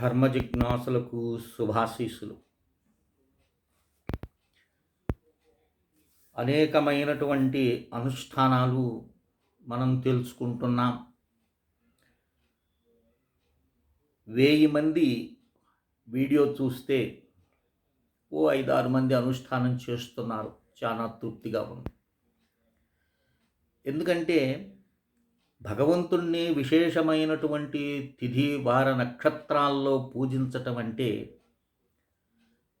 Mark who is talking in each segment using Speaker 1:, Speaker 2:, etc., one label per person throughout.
Speaker 1: ధర్మ జిజ్ఞాసులకు శుభాశీసులు అనేకమైనటువంటి అనుష్ఠానాలు మనం తెలుసుకుంటున్నాం. వెయ్యి మంది వీడియో చూస్తే ఓ ఐదారు మంది అనుష్ఠానం చేస్తున్నారు. చాలా తృప్తిగా ఉంది. ఎందుకంటే భగవంతుణ్ణి విశేషమైనటువంటి తిథి వార నక్షత్రాల్లో పూజించటం అంటే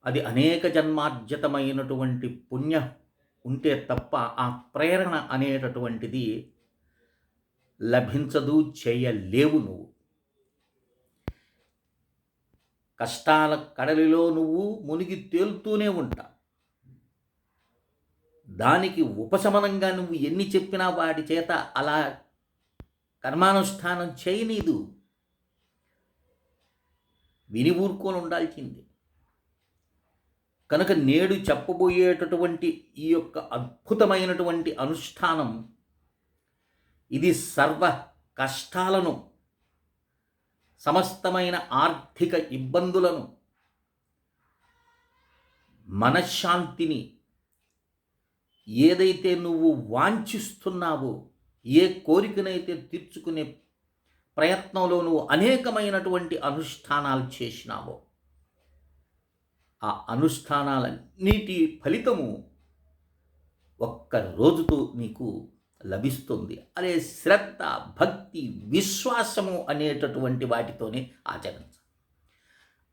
Speaker 1: అది అనేక జన్మార్జితమైనటువంటి పుణ్య ఉంటే తప్ప ఆ ప్రేరణ అనేటటువంటిది లభించదు చేయలేవు నువ్వు. కష్టాల కడలిలో నువ్వు మునిగి తేలుతూనే ఉంటా. దానికి ఉపశమనంగా నువ్వు ఎన్ని చెప్పినా వాడి చేత అలా కర్మానుష్ఠానం చేయనీదు. విని ఊరుకొని ఉండాల్సింది. కనుక నేడు చెప్పబోయేటటువంటి ఈ యొక్క అద్భుతమైనటువంటి అనుష్ఠానం ఇది సర్వ కష్టాలను సమస్తమైన ఆర్థిక ఇబ్బందులను మనశ్శాంతిని ఏదైతే నువ్వు వాంఛిస్తున్నావో ఏ కోరికనైతే తీర్చుకునే ప్రయత్నంలో నువ్వు అనేకమైనటువంటి అనుష్ఠానాలు చేసినావో ఆ అనుష్ఠానాలన్నిటి ఫలితము ఒక్క రోజుతో నీకు లభిస్తుంది. అదే శ్రద్ధ భక్తి విశ్వాసము అనేటటువంటి వాటితోనే ఆచరించాలి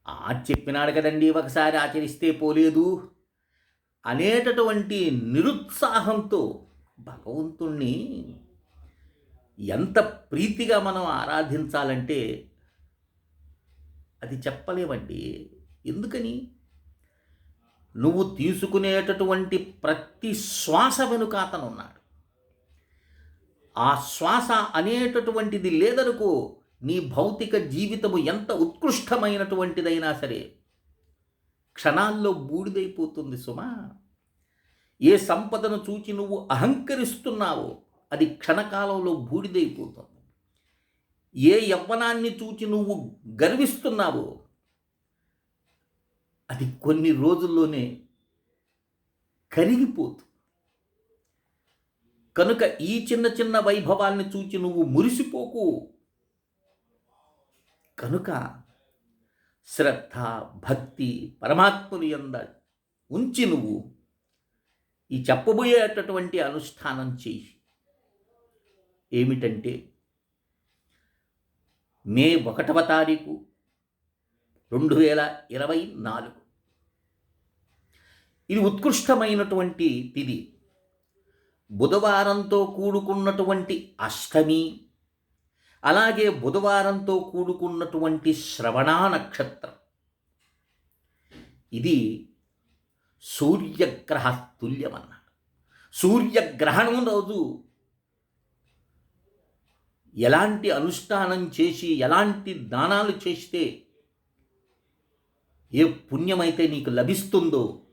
Speaker 1: ఆ చెప్పినాడు కదండి ఒకసారి ఆచరిస్తే పోలేదు అనేటటువంటి నిరుత్సాహంతో భగవంతుణ్ణి ఎంత ప్రీతిగా మనం ఆరాధించాలంటే అది చెప్పలేమండి. ఎందుకని? నువ్వు తీసుకునేటటువంటి ప్రతి శ్వాస వెనుక అతను ఉన్నాడు. ఆ శ్వాస అనేటటువంటిది లేదనుకో నీ భౌతిక జీవితము ఎంత ఉత్కృష్టమైనటువంటిదైనా సరే క్షణాల్లో బూడిదైపోతుంది సుమా. ఏ సంపదను చూచి నువ్వు అహంకరిస్తున్నావో అది క్షణకాలంలో బూడిదైపోతుంది. ఏ యవ్వనాన్ని చూచి నువ్వు గర్విస్తున్నావో అది కొన్ని రోజుల్లోనే కరిగిపోతుంది. కనుక ఈ చిన్న చిన్న వైభవాల్ని చూచి నువ్వు మురిసిపోకు. కనుక శ్రద్ధ భక్తి పరమాత్ముని ఎంద ఉంచి నువ్వు ఈ చెప్పబోయేటటువంటి అనుష్ఠానం చేయి. ఏమిటంటే మే ఒకటవ తారీఖు రెండు వేల ఇరవై నాలుగు. ఇది ఉత్కృష్టమైనటువంటి తిది. బుధవారంతో కూడుకున్నటువంటి అష్టమి అలాగే బుధవారంతో కూడుకున్నటువంటి శ్రవణా నక్షత్రం. ఇది సూర్యగ్రహ తుల్యమన్నాడు. సూర్యగ్రహణం రోజు ఎలాంటి అనుష్ఠానం చేసి ఎలాంటి దానాలు చేస్తే ఏ పుణ్యమైతే నీకు లభిస్తుందో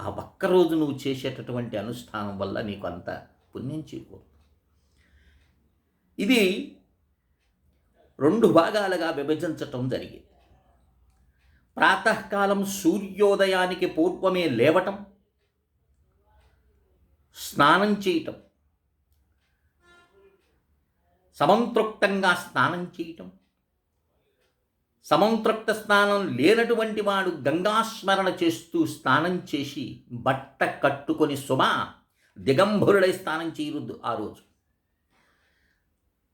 Speaker 1: ఆ ఒక్కరోజు నువ్వు చేసేటటువంటి అనుష్ఠానం వల్ల నీకు అంత పుణ్యం చేకూరు ఇది రెండు భాగాలుగా విభజించటం జరిగింది. ప్రాతకాలం సూర్యోదయానికి పూర్వమే లేవటం స్నానం చేయటం సమంతృప్తంగా స్నానం చేయటం. సమంతృప్త స్నానం లేనటువంటి వాడు గంగాస్మరణ చేస్తూ స్నానం చేసి బట్ట కట్టుకొని సుమ దిగంభరుడై స్నానం చేయరుద్దు ఆ రోజు.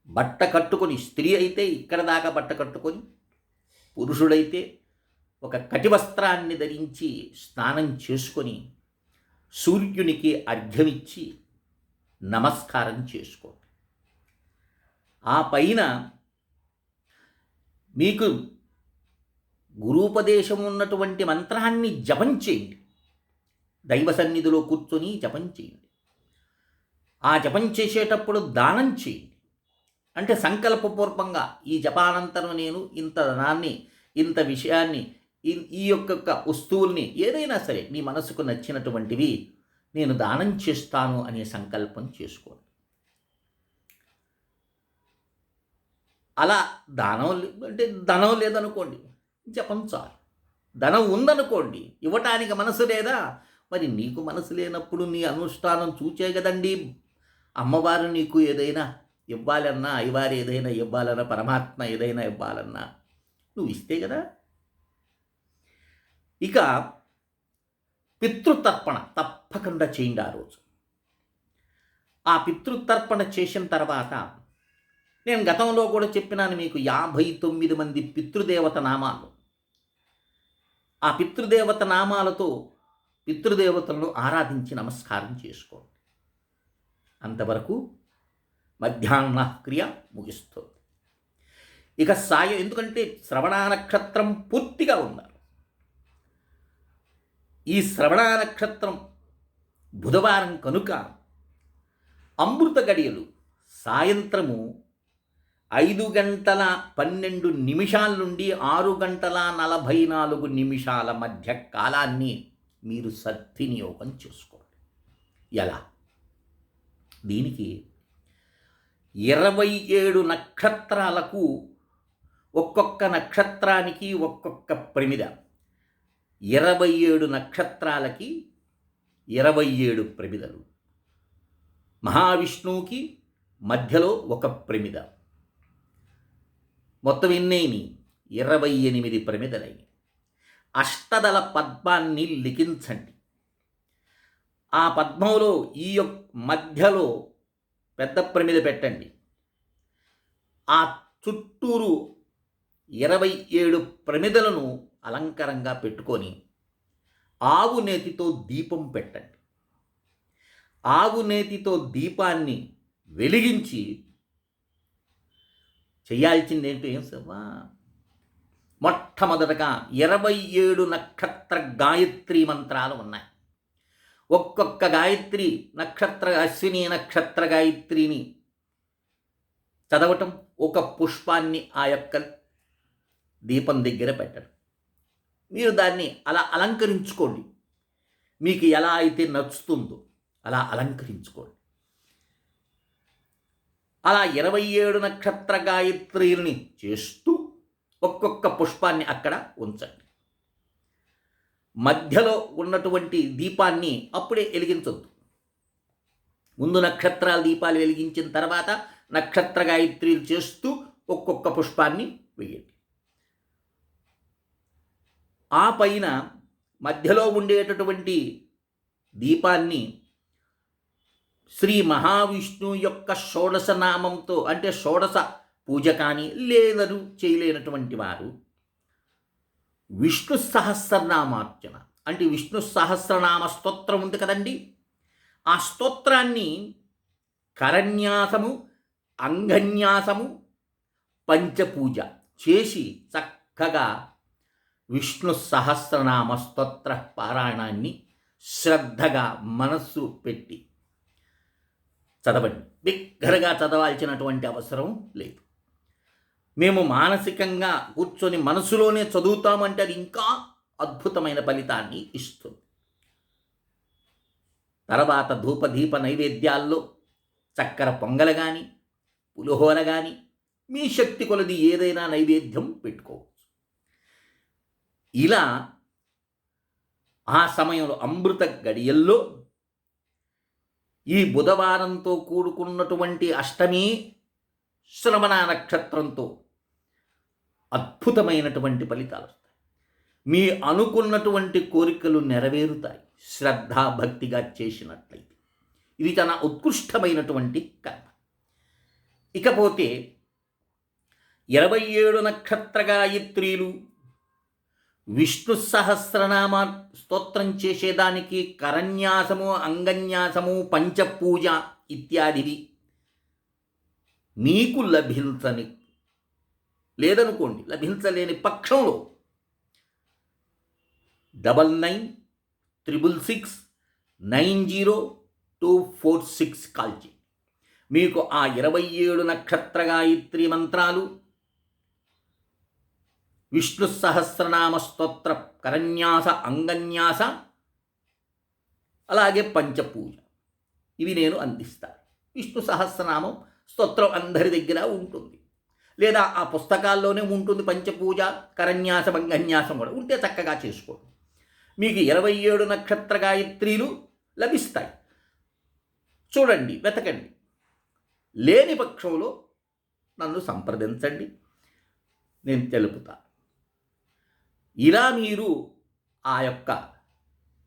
Speaker 1: బట్ట కట్టుకొని స్త్రీ అయితే ఇక్కడ దాకా బట్ట కట్టుకొని పురుషుడైతే ఒక కటివస్త్రాన్ని ధరించి స్నానం చేసుకొని సూర్యునికి అర్ఘ్యమిచ్చి నమస్కారం చేసుకోండి ఆ పైన మీకు గురూపదేశం ఉన్నటువంటి మంత్రాన్ని జపం చేయండి. దైవ సన్నిధిలో కూర్చొని జపం చేయండి. ఆ జపం చేసేటప్పుడు దానం చేయండి. అంటే సంకల్పపూర్వకంగా ఈ జపానంతరం నేను ఇంత ధనాన్ని ఇంత విషయాన్ని ఈ యొక్క వస్తువుల్ని ఏదైనా సరే నీ మనసుకు నచ్చినటువంటివి నేను దానం చేస్తాను అనే సంకల్పం చేసుకోండి. అలా దానం అంటే ధనం లేదనుకోండి జపం చాలు. ధనం ఉందనుకోండి ఇవ్వటానికి మనసు లేదా? మరి నీకు మనసు లేనప్పుడు నీ అనుష్ఠానం చూచే కదండి. అమ్మవారు నీకు ఏదైనా ఇవ్వాలన్నా అయ్యవారు ఏదైనా ఇవ్వాలన్నా పరమాత్మ ఏదైనా ఇవ్వాలన్నా నువ్వు ఇస్తే కదా. ఇక పితృతర్పణ తప్పకుండా చేయండి ఆ రోజు. ఆ పితృతర్పణ చేసిన తర్వాత నేను గతంలో కూడా చెప్పినాను మీకు యాభై తొమ్మిది మంది పితృదేవత నామాలు. ఆ పితృదేవత నామాలతో పితృదేవతలను ఆరాధించి నమస్కారం చేసుకోండి. అంతవరకు మధ్యాహ్న క్రియ ముగిస్తుంది. ఇక సాయం ఎందుకంటే శ్రవణ నక్షత్రం పూర్తిగా ఉన్నారు. ఈ శ్రవణ నక్షత్రం బుధవారం కనుక అమృత గడియలు సాయంత్రము ఐదు గంటల పన్నెండు నిమిషాల నుండి ఆరు గంటల నలభై నాలుగు నిమిషాల మధ్య కాలాన్ని మీరు సద్వినియోగం చేసుకోండి. ఎలా? దీనికి ఇరవై ఏడు నక్షత్రాలకు ఒక్కొక్క నక్షత్రానికి ఒక్కొక్క ప్రమిద. ఇరవై ఏడు నక్షత్రాలకి ఇరవై ఏడు ప్రమిదలు. మహావిష్ణువుకి మధ్యలో ఒక ప్రమిద. మొత్తం ఎన్నేని ఇరవై ఎనిమిది ప్రమిదలై అష్టదళ పద్మాన్ని లిఖించండి. ఆ పద్మంలో ఈ యొక్క మధ్యలో పెద్ద ప్రమిద పెట్టండి. ఆ చుట్టూరు ఇరవై ఏడు ప్రమిదలను అలంకారంగా పెట్టుకొని ఆవు నేతితో దీపం పెట్టండి. ఆవు నేతితో దీపాన్ని వెలిగించి చేయాల్సింది ఏంటి ఏం సవ్వా మొట్టమొదటగా ఇరవై ఏడు నక్షత్ర గాయత్రి మంత్రాలు ఉన్నాయి. ఒక్కొక్క గాయత్రి నక్షత్ర అశ్విని నక్షత్ర గాయత్రిని చదవటం ఒక పుష్పాన్ని ఆ యొక్క దీపం దగ్గర పెట్టడం. మీరు దాన్ని అలా అలంకరించుకోండి. మీకు ఎలా అయితే నచ్చుతుందో అలా అలంకరించుకోండి. అలా ఇరవై ఏడు నక్షత్ర గాయత్రీల్ని చేస్తూ ఒక్కొక్క పుష్పాన్ని అక్కడ ఉంచండి. మధ్యలో ఉన్నటువంటి దీపాన్ని అప్పుడే వెలిగించొద్దు. ముందు నక్షత్రాల దీపాలు వెలిగించిన తర్వాత నక్షత్ర గాయత్రీలు చేస్తూ ఒక్కొక్క పుష్పాన్ని వేయండి. ఆ పైన మధ్యలో ఉండేటటువంటి దీపాన్ని శ్రీ మహావిష్ణువు యొక్క షోడశ నామంతో అంటే షోడశ పూజ కానీ లేదను చేయలేనటువంటి వారు విష్ణు సహస్రనామార్చన. అంటే విష్ణు సహస్రనామ స్తోత్రం ఉంది కదండి. ఆ స్తోత్రాన్ని కరన్యాసము అంగన్యాసము పంచపూజ చేసి చక్కగా విష్ణు సహస్రనామ స్తోత్ర పారాయణాన్ని శ్రద్ధగా మనస్సు పెట్టి చదవండి. బిగ్గరగా చదవాల్సినటువంటి అవసరం లేదు. మేము మానసికంగా కూర్చొని మనసులోనే చదువుతామంటే అది ఇంకా అద్భుతమైన ఫలితాన్ని ఇస్తుంది. తర్వాత ధూపదీప నైవేద్యాల్లో చక్కెర పొంగల కానీ పులిహోర కానీ మీ శక్తి కొలది ఏదైనా నైవేద్యం పెట్టుకోవచ్చు. ఇలా ఆ సమయంలో అమృత గడియల్లో ఈ బుధవారంతో కూడుకున్నటువంటి అష్టమి శ్రవణ నక్షత్రంతో అద్భుతమైనటువంటి ఫలితాలు వస్తాయి. మీ అనుకున్నటువంటి కోరికలు నెరవేరుతాయి. శ్రద్ధా భక్తిగా చేసినట్లయితే. ఇది చాలా ఉత్కృష్టమైనటువంటి కర్మ. ఇకపోతే ఇరవై ఏడు నక్షత్ర గాయత్రీలు విష్ణు సహస్రనామ స్తోత్రం చేసేదానికి కరన్యాసము అంగన్యాసము పంచపూజ ఇత్యాదివి మీకు లభించని లేదనుకోండి లభించలేని పక్షంలో double nine triple six nine zero two four six కాల్చి మీకు ఆ ఇరవై ఏడు నక్షత్ర గాయత్రి మంత్రాలు విష్ణు సహస్రనామ స్తోత్ర కరన్యాస అంగన్యాస అలాగే పంచపూజ. ఇవి నేను అందిస్తాను. విష్ణు సహస్రనామం స్తోత్రం అందరి దగ్గర ఉంటుంది. లేదా ఆ పుస్తకాల్లోనే ఉంటుంది పంచపూజ కరన్యాసం అంగన్యాసం కూడా. ఉంటే చక్కగా చేసుకోండి. మీకు ఇరవై ఏడు నక్షత్ర గాయత్రీలు లభిస్తాయి. చూడండి వెతకండి. లేని పక్షంలో నన్ను సంప్రదించండి. నేను తెలుపుతాను. ఇలా మీరు ఆ యొక్క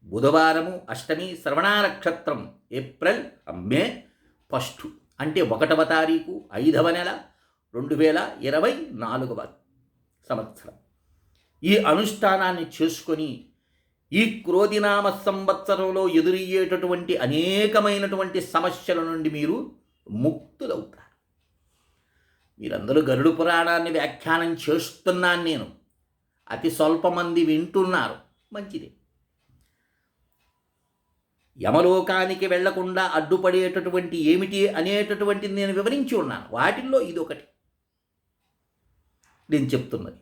Speaker 1: బుధవారము అష్టమి శ్రవణ నక్షత్రం ఏప్రిల్ మే ఫస్ట్ అంటే ఒకటవ తారీఖు ఐదవ నెల రెండు వేల ఇరవై నాలుగవ సంవత్సరం. ఈ అనుష్ఠానాన్ని చేసుకొని ఈ క్రోధినామ సంవత్సరంలో ఎదురయ్యేటటువంటి అనేకమైనటువంటి సమస్యల నుండి మీరు ముక్తులవుతారు. మీరందరూ గరుడు పురాణాన్ని వ్యాఖ్యానం చేస్తున్నాను నేను. అతి స్వల్పమంది వింటున్నారు. మంచిది. యమలోకానికి వెళ్ళకుండా అడ్డుపడేటటువంటి ఏమిటి అనేటటువంటిది నేను వివరించి ఉన్నాను. వాటిల్లో ఇది ఒకటి నేను చెప్తున్నది.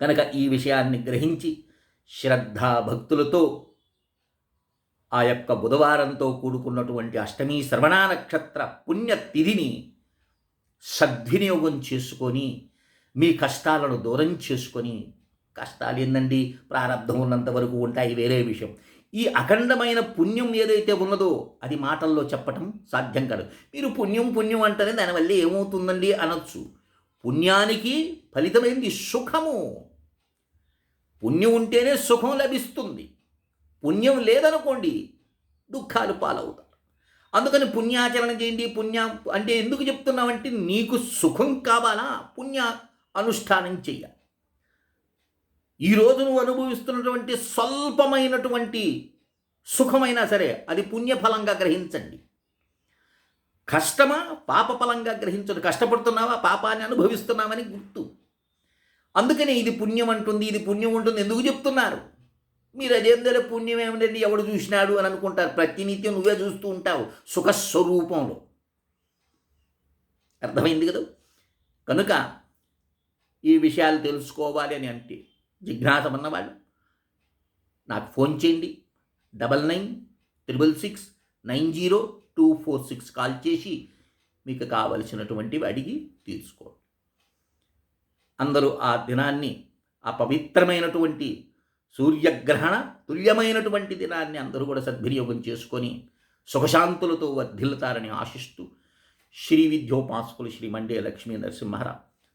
Speaker 1: కనుక ఈ విషయాన్ని గ్రహించి శ్రద్ధా భక్తులతో ఆ యొక్క బుధవారంతో కూడుకున్నటువంటి అష్టమి శ్రవణ నక్షత్ర పుణ్యతిథిని సద్వినియోగం చేసుకొని మీ కష్టాలను దూరం చేసుకొని కష్టాలు ఏందండి? ప్రారంధం ఉన్నంత వరకు ఉంటాయి వేరే విషయం. ఈ అఖండమైన పుణ్యం ఏదైతే ఉన్నదో అది మాటల్లో చెప్పటం సాధ్యం కాదు. మీరు పుణ్యం పుణ్యం అంటేనే దానివల్ల ఏమవుతుందండి అనొచ్చు. పుణ్యానికి ఫలితమైంది సుఖము. పుణ్యం ఉంటేనే సుఖం లభిస్తుంది. పుణ్యం లేదనుకోండి దుఃఖాలు పాలవుతారు అందుకని పుణ్యాచరణ చేయండి. పుణ్య అంటే ఎందుకు చెప్తున్నామంటే నీకు సుఖం కావాలా? పుణ్య అనుష్ఠానం చెయ్యాలి ఈరోజు నువ్వు అనుభవిస్తున్నటువంటి స్వల్పమైనటువంటి సుఖమైనా సరే అది పుణ్యఫలంగా గ్రహించండి. కష్టమా? పాపఫలంగా గ్రహించడు కష్టపడుతున్నావా? పాపాన్ని అనుభవిస్తున్నామని గుర్తు. అందుకనే ఇది పుణ్యం అంటుంది ఇది పుణ్యం ఉంటుంది ఎందుకు చెప్తున్నారు? మీరు అదేందరూ పుణ్యం ఏమిటండి? ఎవడు చూసినాడు అని అనుకుంటారు. ప్రతినిత్యం నువ్వే చూస్తూ ఉంటావు సుఖస్వరూపంలో. అర్థమైంది కదా? కనుక ఈ విషయాలు తెలుసుకోవాలి అని అంటే జిజ్ఞాస ఉన్నవాళ్ళు నాకు ఫోన్ చేయండి. Double nine triple six nine zero two four six call చేసి మీకు కావలసినటువంటివి అడిగి తీసుకోండి. అందరూ ఆ దినాన్ని ఆ పవిత్రమైనటువంటి సూర్యగ్రహణ తుల్యమైనటువంటి దినాన్ని అందరూ కూడా సద్వినియోగం చేసుకొని సుఖశాంతులతో వర్ధిల్లుతారని ఆశిస్తూ శ్రీ విద్యోపాసకులు శ్రీ మండే లక్ష్మీ నరసింహారావు